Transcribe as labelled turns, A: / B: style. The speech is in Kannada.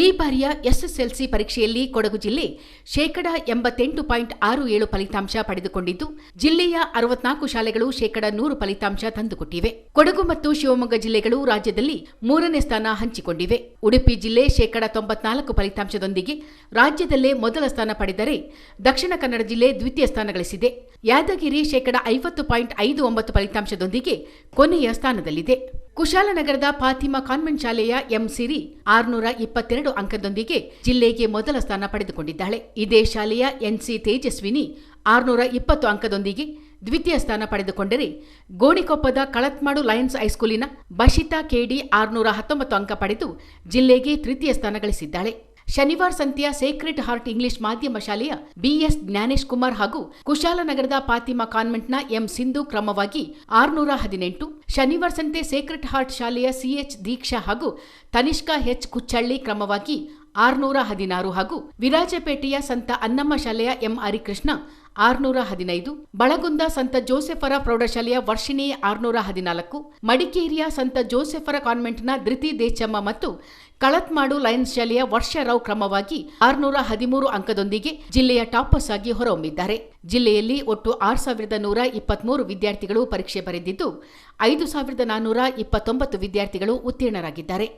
A: ಈ ಬಾರಿಯ ಎಸ್ಎಸ್ಎಲ್ಸಿ ಪರೀಕ್ಷೆಯಲ್ಲಿ ಕೊಡಗು ಜಿಲ್ಲೆ ಶೇಕಡ ಎಂಬತ್ತೆಂಟು ಪಾಯಿಂಟ್ ಆರು ಏಳು ಫಲಿತಾಂಶ ಪಡೆದುಕೊಂಡಿದ್ದು, ಜಿಲ್ಲೆಯ ಅರವತ್ನಾಲ್ಕು ಶಾಲೆಗಳು ಶೇಕಡ ನೂರು ಫಲಿತಾಂಶ ತಂದುಕೊಟ್ಟಿವೆ. ಕೊಡಗು ಮತ್ತು ಶಿವಮೊಗ್ಗ ಜಿಲ್ಲೆಗಳು ರಾಜ್ಯದಲ್ಲಿ ಮೂರನೇ ಸ್ಥಾನ ಹಂಚಿಕೊಂಡಿವೆ. ಉಡುಪಿ ಜಿಲ್ಲೆ ಶೇಕಡ ತೊಂಬತ್ನಾಲ್ಕು ಫಲಿತಾಂಶದೊಂದಿಗೆ ರಾಜ್ಯದಲ್ಲೇ ಮೊದಲ ಸ್ಥಾನ ಪಡೆದರೆ ದಕ್ಷಿಣ ಕನ್ನಡ ಜಿಲ್ಲೆ ದ್ವಿತೀಯ ಸ್ಥಾನ ಗಳಿಸಿದೆ ಯಾದಗಿರಿ ಶೇಕಡ ಐವತ್ತು ಪಾಯಿಂಟ್ ಐದು ಒಂಬತ್ತು ಫಲಿತಾಂಶದೊಂದಿಗೆ ಕೊನೆಯ ಸ್ಥಾನದಲ್ಲಿದೆ. ಕುಶಾಲನಗರದ ಫಾತಿಮಾ ಕಾನ್ವೆಂಟ್ ಶಾಲೆಯ ಎಂ ಸಿರಿ ಆರುನೂರ ಇಪ್ಪತ್ತೆರಡು ಅಂಕದೊಂದಿಗೆ ಜಿಲ್ಲೆಗೆ ಮೊದಲ ಸ್ಥಾನ ಪಡೆದುಕೊಂಡಿದ್ದಾಳೆ. ಇದೇ ಶಾಲೆಯ ಎನ್ಸಿ ತೇಜಸ್ವಿನಿ ಆರುನೂರ ಇಪ್ಪತ್ತು ಅಂಕದೊಂದಿಗೆ ದ್ವಿತೀಯ ಸ್ಥಾನ ಪಡೆದುಕೊಂಡರೆ ಗೋಣಿಕೊಪ್ಪದ ಕಳತ್ಮಾಡು ಲಯನ್ಸ್ ಹೈಸ್ಕೂಲಿನ ಬಶಿತಾ ಕೆಡಿ ಆರುನೂರ ಹತ್ತೊಂಬತ್ತು ಅಂಕ ಪಡೆದು ಜಿಲ್ಲೆಗೆ ತೃತೀಯ ಸ್ಥಾನ ಗಳಿಸಿದ್ದಾಳೆ. ಶನಿವಾರ ಸಂತೆಯ ಸೇಕ್ರೆಡ್ ಹಾರ್ಟ್ ಇಂಗ್ಲಿಷ್ ಮಾಧ್ಯಮ ಶಾಲೆಯ ಬಿಎಸ್ ಜ್ಞಾನೇಶ್ ಕುಮಾರ್ ಹಾಗೂ ಕುಶಾಲನಗರದ ಪಾತಿಮಾ ಕಾನ್ವೆಂಟ್ನ ಎಂ. ಸಿಂಧು ಕ್ರಮವಾಗಿ ಆರುನೂರ ಹದಿನೆಂಟು ಶನಿವಾರ ಸಂತೆ ಸೇಕ್ರೆಟ್ ಹಾರ್ಟ್ ಶಾಲೆಯ ಸಿಎಚ್ ದೀಕ್ಷಾ ಹಾಗೂ ತನಿಷ್ಕಾ ಎಚ್ ಕುಚ್ಚಳ್ಳಿ ಕ್ರಮವಾಗಿ ಆರುನೂರ ಹದಿನಾರು ಹಾಗೂ ವಿರಾಜಪೇಟೆಯ ಸಂತ ಅನ್ನಮ್ಮ ಶಾಲೆಯ ಎಂ ಹರಿಕೃಷ್ಣ ಆರುನೂರ ಹದಿನೈದು, ಬಳಗುಂದ ಸಂತ ಜೋಸೆಫರ ಪ್ರೌಢಶಾಲೆಯ ವರ್ಷಿಣಿ ಆರುನೂರ ಹದಿನಾಲ್ಕು, ಮಡಿಕೇರಿಯ ಸಂತ ಜೋಸೆಫರ ಕಾನ್ವೆಂಟ್ನ ಧೃತಿ ದೇಚಮ್ಮ ಮತ್ತು ಕಳತ್ಮಾಡು ಲಯನ್ಸ್ ಶಾಲೆಯ ವರ್ಷ ರಾವ್ ಕ್ರಮವಾಗಿ ಆರುನೂರ ಹದಿಮೂರು ಅಂಕದೊಂದಿಗೆ ಜಿಲ್ಲೆಯ ಟಾಪರ್ಸ್ ಆಗಿ ಹೊರಹೊಮ್ಮಿದ್ದಾರೆ. ಜಿಲ್ಲೆಯಲ್ಲಿ ಒಟ್ಟು ಆರು ಸಾವಿರದ ನೂರ ಇಪ್ಪತ್ಮೂರು ವಿದ್ಯಾರ್ಥಿಗಳು ಪರೀಕ್ಷೆ ಬರೆದಿದ್ದು, ಐದು ಸಾವಿರದ ನಾನ್ನೂರ ಇಪ್ಪತ್ತೊಂಬತ್ತು ವಿದ್ಯಾರ್ಥಿಗಳು ಉತ್ತೀರ್ಣರಾಗಿದ್ದಾರೆ.